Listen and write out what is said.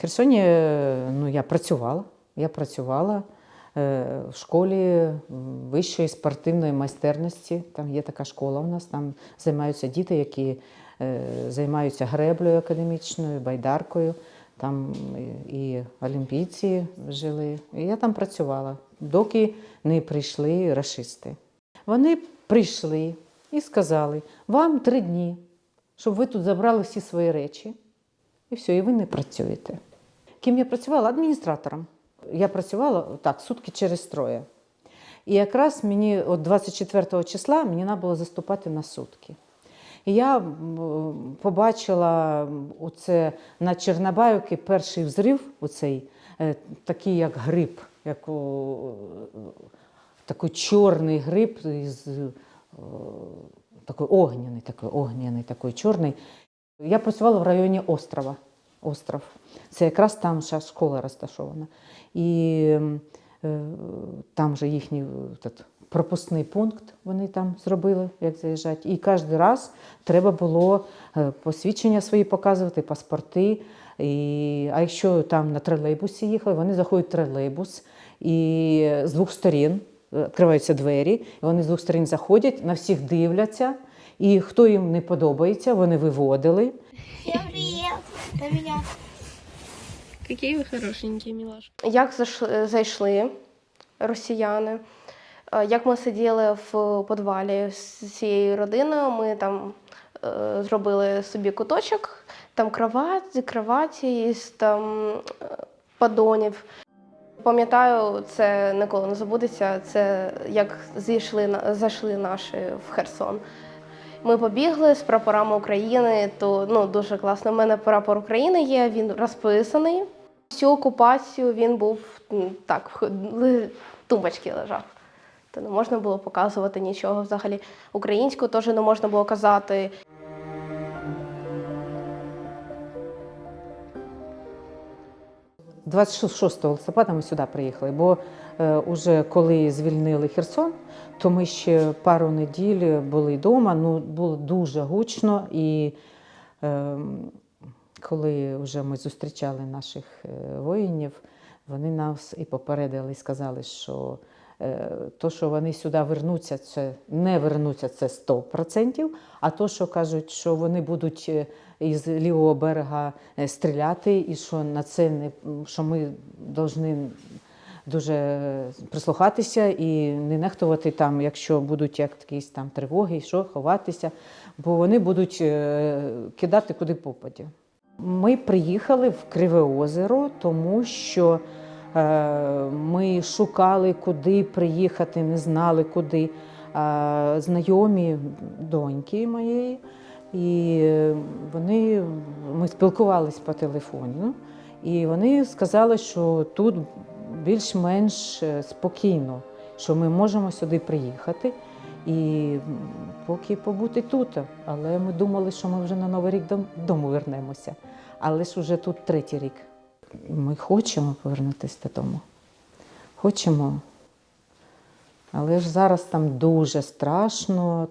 Херсоні е, ну, я працювала. Я працювала е, в школі вищої спортивної майстерності. Там є така школа у нас, там займаються діти, які е, займаються греблею академічною, байдаркою. Там і олімпійці жили. І я там працювала, доки не прийшли рашисти. Вони прийшли і сказали: вам три дні, щоб ви тут забрали всі свої речі. І все, і ви не працюєте. Ким я працювала? Адміністратором. Я працювала так, сутки через троє. І якраз мені от 24 числа мені треба було заступати на сутки. І я побачила оце на Чорнобаївці перший взрив, оцей, е, такий як гриб, як о, такий чорний гриб із е, такий огняний, такий огняний, такий чорний. Я працювала в районі острова. Остров. Це якраз там ще школа розташована. І е, там же їхній е, пропускний пункт вони там зробили, як заїжджати. І кожен раз треба було е, посвідчення свої показувати, паспорти. І, а якщо там на тролейбусі їхали, вони заходять в тролейбус і з двох сторін е, відкриваються двері, і вони з двох сторін заходять, на всіх дивляться. І хто їм не подобається, вони виводили. Всем привет! Это меня. Какие вы хорошенькие, милашки. Як зайшли, зайшли росіяни? Е, Як ми сиділи в підвалі з цією родиною, ми там е, зробили собі куточок, там кровать, кроваті із там е, подонів. Пам'ятаю, це ніколи не забудеться. Це як зійшли зайшли наші в Херсон. Ми побігли з прапорами України, то ну дуже класно. У мене прапор України є, він розписаний. Всю окупацію він був так, в тумбочці лежав. То не можна було показувати нічого взагалі. Українську теж не можна було казати. – 26 листопада ми сюди приїхали, бо е, уже коли звільнили Херсон, то ми ще пару неділь були вдома. Ну, було дуже гучно. І е, коли вже ми зустрічали наших е, воїнів, вони нас і попередили, і сказали, що е, то, що вони сюди вернуться, це не вернуться, це 100%, а то, що кажуть, що вони будуть е, із лівого берега е, стріляти, і що на це не що ми повинні дуже прислухатися і не нехтувати там, якщо будуть якісь там тривоги, що ховатися, бо вони будуть е, кидати куди попаді. Ми приїхали в Криве озеро, тому що е, ми шукали, куди приїхати, не знали куди. Знайомі доньки моєї, і вони ми спілкувалися по телефону, і вони сказали, що тут більш-менш е, спокійно, що ми можемо сюди приїхати і поки побути тут. Але ми думали, що ми вже на Новий рік дом- додому вернемося. Але ж вже тут третій рік. Ми хочемо повернутися додому. Хочемо. Але ж зараз там дуже страшно.